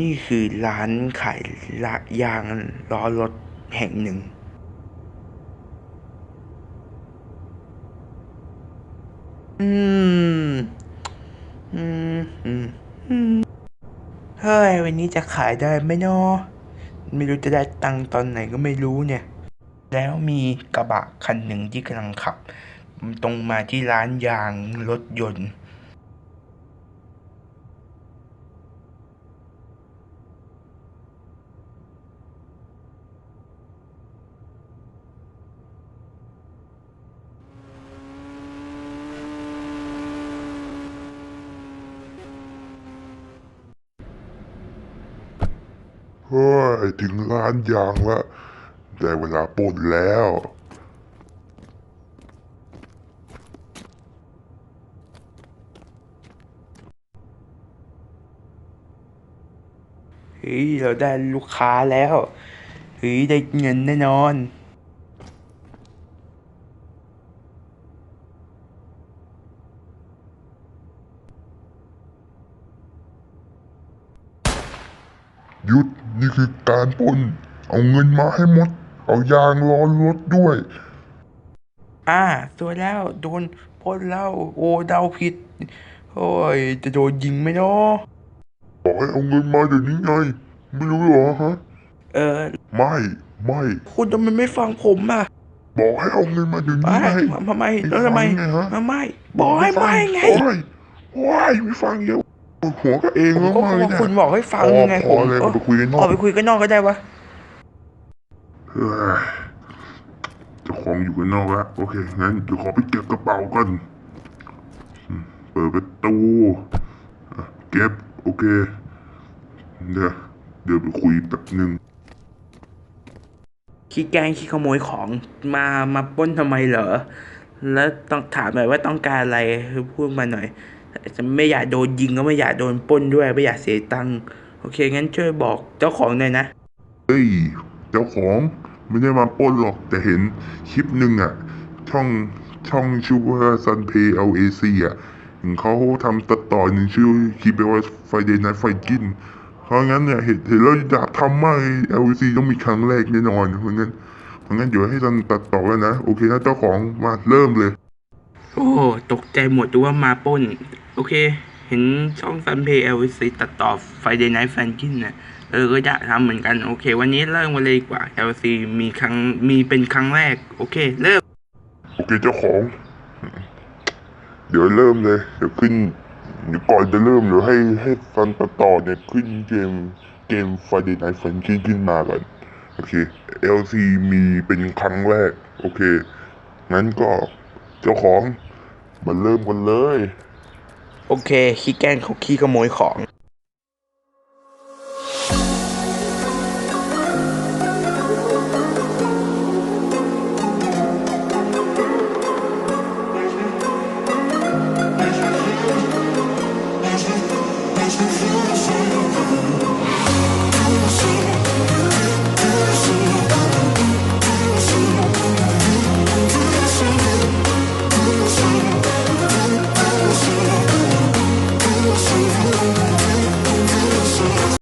นี่คือร้านขายละยางล้อรถแห่งหนึ่งอืมอืมอืมอืมเฮ้ยวันนี้จะขายได้ไหมเนาะไม่รู้จะได้ตังค์ตอนไหนก็ไม่รู้เนี่ย แล้วมีกระบะคันหนึ่งที่กำลังขับ ตรงมาที่ร้านยางรถยนต์ เฮ้ยถึงร้านยางละได้เวลาปล้นแล้ว เฮ้ย เราได้ลูกค้าแล้ว เฮ้ย ได้เงินแน่นอนหยุด นี่คือการปล้น เอาเงินมาให้หมด เอายางล้อรถด้วย อ่าตัวแล้วโดนปล้นแล้วโอ้เดาผิดโอ้ยจะโดนยิงไหมเนาะบอกให้เอาเงินมาเดี๋ยวนี้ไง ไม่รู้เหรอฮะ เออ ไม่ไม่คุณทำไมไม่ฟังผมอะ บอกให้เอาเงินมาเดี๋ยวนี้ไม่ไงทำไมแล้วทำไมไงฮะ ทำไมบอกให้ไม่ไง โอ้ยโอ้ยไม่ฟังเยอะ ปวดหัวก็เองผมแล้วก็มาบอกว่าเนี่ยคุณบอกให้ฟังไงพผอมเลยเออไปคุยกันนอออกกไปคุยกันนอกก็ได้วะ เฮ้ยเจ้าของอยู่กันนอกแล้วโอเคงั้นเดี๋ยวขอไปเก็บกระเป๋ากันอืมเปิดประตูอะเก็บโอเคเดี๋ยวเดี๋ยวไปคุยแป๊บหนึ่ง ขี้แกล้งขี้ขโมยของมามาปล้นทำไมเหรอ แล้วต้องถามหน่อยว่าต้องการอะไรคือพูดมาหน่อย จะไม่อยากโดนยิงก็ไม่อยากโดนปล้นด้วยไม่อยากเสียตังค์โอเคงั้นช่วยบอกเจ้าของหน่อยนะเฮ้ยเจ้าของไม่ได้มาปล้นหรอกแต่เห็นคลิปหนึ่งอะช่องช่องชื่อว่า Sunpay LAC อะเห็นเขาทำตัดต่อหนึ่งชื่อคลิปไปว่า Friday Night Fighting เพราะงั้นเนี่ยเห็นเห็นแล้วอยากทำมาก LAC ต้องมีครั้งแรกแน่นอนเพราะงั้นเพราะงั้นเดี๋ยวให้ซันตัดต่อแล้วนะ โอเคนะเจ้าของมาเริ่มเลย โอ้ตกใจหมดดูว่ามาปล้น โอเค เห็นช่องซันเพย์เอลซีตัดต่อไฟเดย์ไนท์แฟนกินเนี่ยเออก็อยากทำเหมือนกัน โอเค วันนี้เริ่มกันเลยดีกว่า LC มีครั้งมีเป็นครั้งแรก โอเค เริ่ม โอเคเจ้าของ เดี๋ยวเริ่มเลย เดี๋ยวขึ้นเดี๋ยวก่อนจะเริ่มเดี๋ยวให้ให้ฟันตัดต่อเนี่ยขึ้นเกมเกม Friday Night Funkin ขึ้นมาก่อน โอเค LC มีเป็นครั้งแรก โอเค งั้นก็เจ้าของมาเริ่มกันเลย โอเค ขี้แกล้งเขาขี้ขโมยของ